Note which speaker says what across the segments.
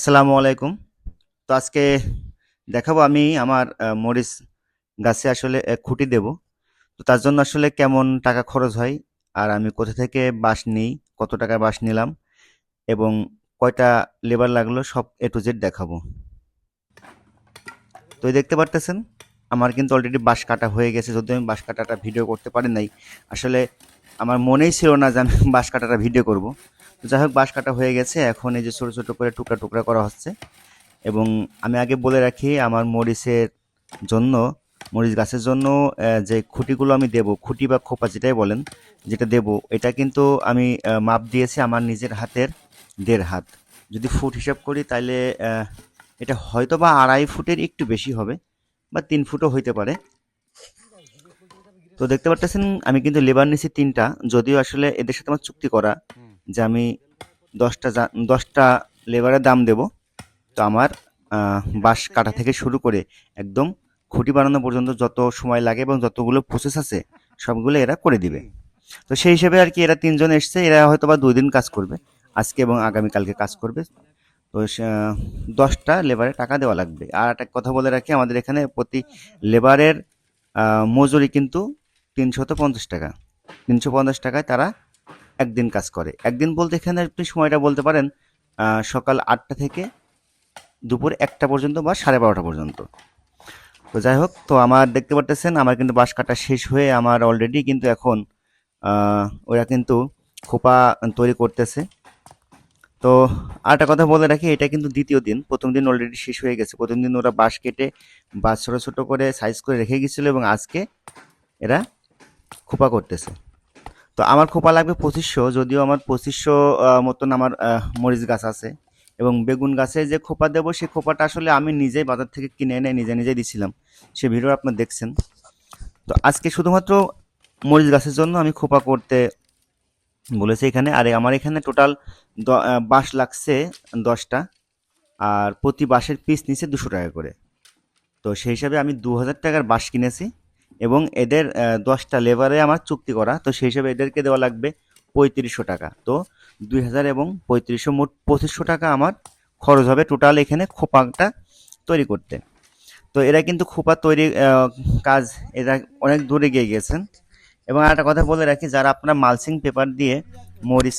Speaker 1: আসসালামু আলাইকুম। তো আজকে দেখাবো আমি আমার মরিচ গাছে আসলে খুঁটি দেব। তো তার জন্য আসলে কেমন টাকা খরচ হয় আর আমি কোথা থেকে বাঁশ নিই, কত টাকা বাঁশ নিলাম এবং কয়টা লেবার লাগল সব এ টু জেড দেখাবো। তো দেখতে পারতেছেন, আমার কিন্তু অলরেডি বাঁশ কাটা হয়ে গেছে। যদিও আমি বাঁশ কাটাটা ভিডিও করতে পারি নাই, আসলে আমার মনেই ছিল না যে আমি বাঁশ কাটাটা ভিডিও করব। যাই হোক বাঁশ কাটা হয়ে গেছে। এখন এই যে ছোটো ছোটো করে টুকরা টুকরা করা হচ্ছে। এবং আমি আগে বলে রাখি, আমার মরিচের জন্য, মরিচ গাছের জন্য যে খুঁটিগুলো আমি দেব, খুঁটি বা খোপা যেটাই বলেন, যেটা দেব, এটা কিন্তু আমি মাপ দিয়েছি আমার নিজের হাতের দেড় হাত। যদি ফুট হিসাব করি তাহলে এটা হয়তো বা আড়াই ফুটের একটু বেশি হবে, বা তিন ফুটও হইতে পারে। তো দেখতে পারতেছেন, আমি কিন্তু লেবার নিছি তিনটা, যদিও আসলে এদের সাথে আমার চুক্তি করা যে আমি দশটা দশটা লেবারের দাম দেব। তো আমার বাঁশ কাটা থেকে শুরু করে একদম খুঁটি বানানো পর্যন্ত যত সময় লাগে এবং যতগুলো প্রসেস আছে, সবগুলো এরা করে দিবে। তো সেই হিসেবে আর কি এরা তিনজন এসছে, এরা হয়তো বা দুই দিন কাজ করবে, আজকে এবং আগামীকালকে কাজ করবে। তো দশটা লেবারের টাকা দেওয়া লাগবে। আর একটা কথা বলে রাখি, আমাদের এখানে প্রতি লেবারের মজুরি কিন্তু তিনশত পঞ্চাশ টাকা। তিনশো পঞ্চাশ টাকায় তারা একদিন কাজ করে। একদিন বলতে এখানে আপনি সময়টা বলতে পারেন সকাল আটটা থেকে দুপুর একটা পর্যন্ত বা সাড়ে বারোটা পর্যন্ত। তো যাই হোক, তো আমার দেখতে পারতেছেন, আমার কিন্তু বাঁশ কাটা শেষ হয়ে আমার অলরেডি কিন্তু এখন ওরা কিন্তু খোপা তৈরি করতেছে। তো আর একটা কথা বলে রাখি, এটা কিন্তু দ্বিতীয় দিন। প্রথম দিন অলরেডি শেষ হয়ে গেছে। প্রথম দিন ওরা বাঁশ কেটে বাঁশ ছোটো ছোটো করে সাইজ করে রেখে গেছিল এবং আজকে এরা খোপা করতেছে। তো আমার খোপা লাগবে পঁচিশশো, যদিও আমার পঁচিশশো মতন আমার মরিচ গাছ আছে এবং বেগুন গাছে যে খোপা দেবো সেই খোপাটা আসলে আমি নিজেই বাজার থেকে কিনে এনে নিজে নিজে দিছিলাম। সে ভিডিও আপনার দেখছেন। তো আজকে শুধুমাত্র মরিচ গাছের জন্য আমি খোপা করতে বলেছি এখানে। আর আমার এখানে টোটাল বাঁশ লাগছে দশটা আর প্রতি বাঁশের পিস নিচে দুশো টাকা করে। তো সেই হিসাবে আমি দু হাজার টাকার বাঁশ কিনেছি। এবং এদের দশটা লেবারে আমার চুক্তি করা, তো সেই হিসাবে এদেরকে দেওয়া লাগবে পঁয়ত্রিশশো টাকা। তো দুই হাজার এবং পঁয়ত্রিশশো মোট পঁচিশশো টাকা আমার খরচ হবে টোটাল এখানে খোপাটা তৈরি করতে। তো এরা কিন্তু খোপা তৈরি কাজ এরা অনেক দূরে গিয়ে গেছেন এবং একটা কথা বলে রাখি, যারা আপনারা মালসিং পেপার দিয়ে মরিচ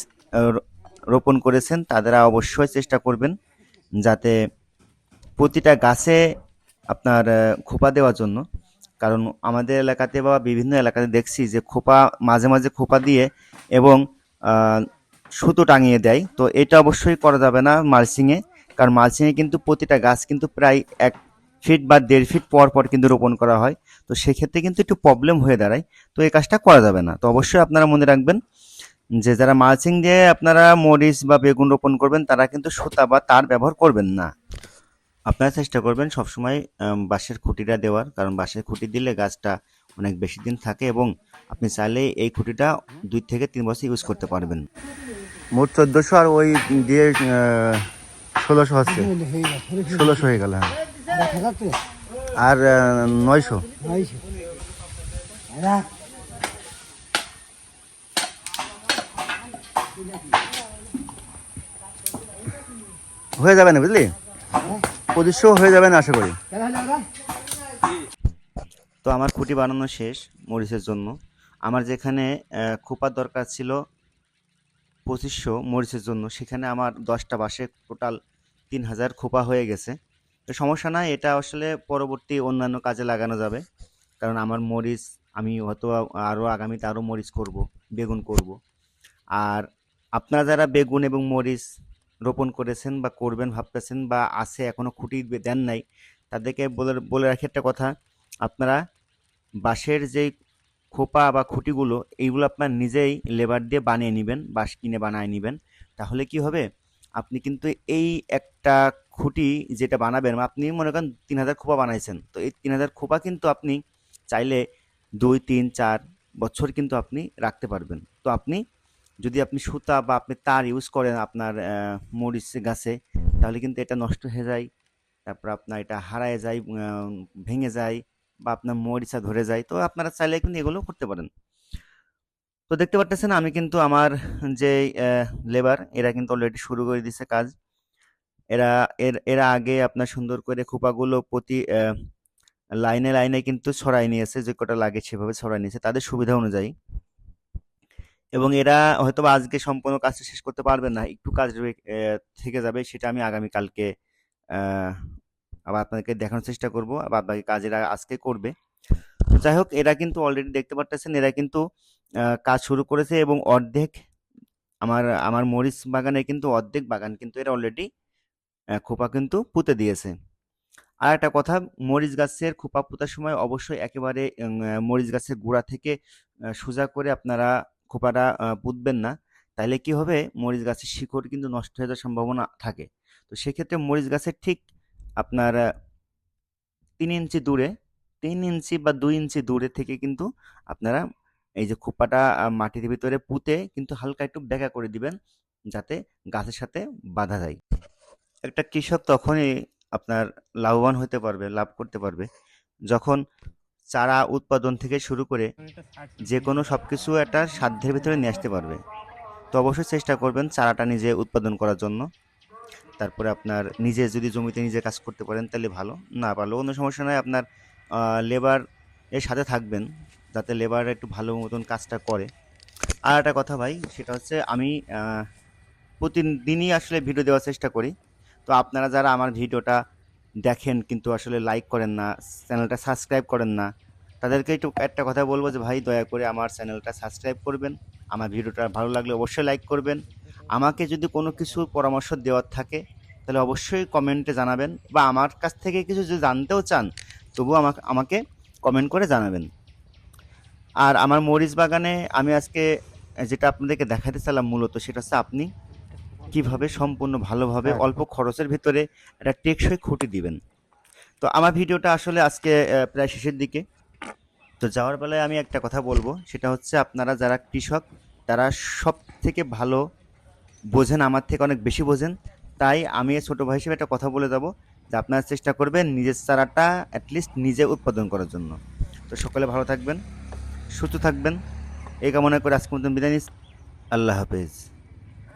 Speaker 1: রোপণ করেছেন তারা অবশ্যই চেষ্টা করবেন যাতে প্রতিটা গাছে আপনার খোপা দেওয়ার জন্য। কারণ আমাদের এলাকাতে বা বিভিন্ন এলাকাতে দেখছি যে খোপা মাঝে মাঝে খোপা দিয়ে এবং সুতো টাঙিয়ে দেয়। তো এটা অবশ্যই করা যাবে না মালচিংয়ে, কারণ মালসিংয়ে কিন্তু প্রতিটা গাছ কিন্তু প্রায় এক ফিট বা দেড় ফিট পর পর কিন্তু রোপণ করা হয়। তো সেক্ষেত্রে কিন্তু একটু প্রবলেম হয়ে দাঁড়ায়। তো এই কাজটা করা যাবে না। তো অবশ্যই আপনারা মনে রাখবেন যে যারা মালচিং দিয়ে আপনারা মরিচ বা বেগুন রোপণ করবেন, তারা কিন্তু সুতা বা তার ব্যবহার করবেন না। আপনারা চেষ্টা করবেন সবসময় বাঁশের খুঁটিটা দেওয়ার। কারণ বাঁশের খুঁটি দিলে গাছটা অনেক বেশি দিন থাকে এবং আপনি চাইলে এই খুঁটিটা দুই থেকে তিন বছর ইউজ করতে পারবেন। মোট চোদ্দোশো আর ওই দিয়ে ষোলোশো হচ্ছে। ষোলোশো হয়ে গেল হ্যাঁ। আর নয়শো। হয়ে যাবে না বুঝলি? পঁচিশশো হয়ে যাবে না আশা করি। তো আমার খুঁটি বানানো শেষ মরিচের জন্য। আমার যেখানে খোপার দরকার ছিল পঁচিশশো মরিচের জন্য সেখানে আমার দশটা বাসে টোটাল তিন হাজার খোপা হয়ে গেছে। তো সমস্যা নাই এটা আসলে পরবর্তী অন্যান্য কাজে লাগানো যাবে। কারণ আমার মরিচ আমি হয়তো আরও আগামীতে আরও মরিচ করব বেগুন করব। আর আপনারা যারা বেগুন এবং মরিচ রোপণ করেছেন বা করবেন ভাবতেছেন বা আছে এখনও খুঁটি দেন নাই, তাদেরকে বলে বলে রাখি একটা কথা, আপনারা বাঁশের যেই খোপা বা খুঁটিগুলো, এইগুলো আপনার নিজেই লেবার দিয়ে বানিয়ে নেবেন, বাঁশ কিনে বানিয়ে নেবেন, তাহলে কি হবে? আপনি কিন্তু এই একটা খুঁটি যেটা বানাবেন, আপনি মনে করেন তিন হাজার খোপা বানাইছেন, তো এই তিন হাজার খোপা কিন্তু আপনি চাইলে দুই, তিন, চার বছর কিন্তু আপনি রাখতে পারবেন, তো আপনি যদি আপনি সুতা বা আপনি তার ইউজ করেন আপনার মরিচ গাছে, তাহলে কিন্তু এটা নষ্ট হয়ে যায়। তারপর আপনার এটা হারায় যায় ভেঙে যায় বা আপনার মরিচা ধরে যায়। তো আপনারা চাইলে কিন্তু এগুলো করতে পারেন। তো দেখতে পারতেছেন আমি কিন্তু আমার যে লেবার এরা কিন্তু অলরেডি শুরু করে দিছে কাজ। এরা, এর, এরা আগে আপনার সুন্দর করে খোপাগুলো প্রতি লাইনে লাইনে কিন্তু ছড়াই নিয়েছে, যে কটা লাগে সেভাবে ছড়াই নিয়েছে। তাদের সুবিধা অনুযায়ী। এবং এরা হয়তো আজকে সম্পূর্ণ কাজটা শেষ করতে পারবে না, একটু কাজ থেকে যাবে, সেটা আমি আগামীকালকে আবার আপনাদেরকে দেখানোর চেষ্টা করব, আবার বাকি কাজ এরা আজকে করবে। যাই হোক, এরা কিন্তু অলরেডি দেখতে পারতেছেন, এরা কিন্তু কাজ শুরু করেছে এবং অর্ধেক, আমার আমার মরিচ বাগানে কিন্তু অর্ধেক বাগান কিন্তু এরা অলরেডি খোপা কিন্তু পুঁতে দিয়েছে। আর একটা কথা, মরিচ গাছের খোপা পোঁতার সময় অবশ্যই একেবারে মরিচ গাছের গোড়া থেকে সোজা করে আপনারা খোপাটা পুঁতবেন না। তাইলে কি হবে? মরিচ গাছের শিকড় কিন্তু নষ্ট হয়ে যাওয়ার সম্ভাবনা থাকে। তো সেক্ষেত্রে মরিচ গাছের ঠিক আপনার তিন ইঞ্চি দূরে, তিন ইঞ্চি বা দুই ইঞ্চি দূরে থেকে কিন্তু আপনারা এই যে খোপাটা মাটির ভিতরে পুঁতে কিন্তু হালকা একটু ব্যাকা করে দিবেন যাতে গাছের সাথে বাঁধা যায় একটা কৃষক তখনই আপনার লাভবান হতে পারবে, লাভ করতে পারবে। যখন চারা উৎপাদন থেকে শুরু করে যে কোনো সব কিছু একটা সাধ্যের ভিতরে নিয়ে আসতে পারবে। তো অবশ্যই চেষ্টা করবেন চারাটা নিজে উৎপাদন করার জন্য। তারপরে আপনার নিজে যদি জমিতে নিজে কাজ করতে পারেন তাহলে ভালো। না পারলেও কোনো সমস্যা নয় আপনার লেবার এর সাথে থাকবেন যাতে লেবার একটু ভালো মতন কাজটা করে। আর একটা কথা ভাই, সেটা হচ্ছে আমি প্রতিদিনই আসলে ভিডিও দেওয়ার চেষ্টা করি। তো আপনারা যারা আমার ভিডিওটা দেখেন কিন্তু আসলে লাইক করেন না চ্যানেলটা সাবস্ক্রাইব করেন না। তাদেরকে একটু একটা কথা বলব যে, ভাই, দয়া করে আমার চ্যানেলটা সাবস্ক্রাইব করবেন। আমার ভিডিওটা ভালো লাগলে অবশ্যই লাইক করবেন। আমাকে যদি কোনো কিছু পরামর্শ দেওয়ার থাকে, তাহলে অবশ্যই কমেন্টে জানাবেন বা আমার কাছ থেকে কিছু যদি জানতেও চান, তবুও আমাকে আমাকে কমেন্ট করে জানাবেন। আর আমার মরিচ বাগানে আমি আজকে যেটা আপনাদেরকে দেখাতে চাইলাম মূলত, সেটা হচ্ছে আপনি। কীভাবে সম্পূর্ণ ভালোভাবে অল্প খরচের ভিতরে একটা টেকসই খুঁটি দিবেন। তো আমার ভিডিওটা আসলে আজকে প্রায় শেষের দিকে। তো যাওয়ার বেলায় আমি একটা কথা বলব সেটা হচ্ছে আপনারা যারা কৃষক তারা সব থেকে ভালো বোঝেন আমার থেকে অনেক বেশি বোঝেন। তাই আমি ছোটো ভাই হিসেবে একটা কথা বলে দেবো যে আপনারা চেষ্টা করবেন নিজের চারাটা অ্যাটলিস্ট নিজে উৎপাদন করার জন্য। তো সকলে ভালো থাকবেন সুস্থ থাকবেন। এই কামনা করে আজকে মতন বিদায় নিচ্ছি। আল্লাহ হাফেজ।